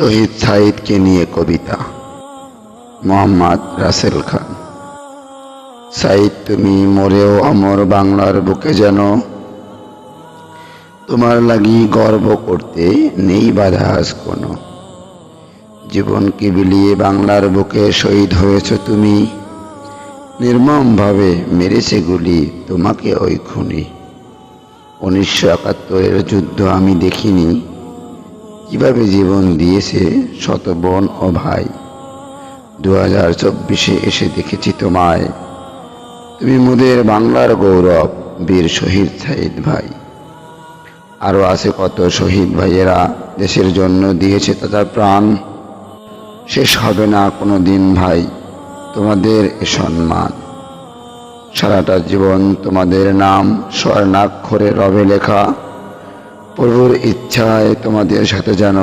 শহীদ সাইদকে নিয়ে কবিতা। মোহাম্মদ রাসেল খান। সাইদ তুমি মরেও অমর বাংলার বুকে যেন। তোমার লাগি গর্ব করতে নেই বাধা আজ কোনো। জীবনকে বিলিয়ে বাংলার বুকে শহীদ হয়েছ তুমি। নির্মমভাবে মেরেছে গুলি তোমাকে ওই খুনি। উনিশশো একাত্তরের যুদ্ধ আমি দেখিনি। কীভাবে জীবন দিয়েছে শত বোন ও ভাই? দু হাজার চব্বিশে এসে দেখেছি তোমায়। তুমি মোদের বাংলার গৌরব, বীর শহীদ সাইদ ভাই। আরও আছে কত শহীদ ভাইয়েরা দেশের জন্য দিয়েছে তাদের প্রাণ। শেষ হবে না কোনো দিন ভাই, তোমাদের এ সম্মান। সারাটা জীবন তোমাদের নাম স্বর্ণাক্ষরে রবে লেখা। প্রভুর ইচ্ছায় তোমাদের সাথে যেন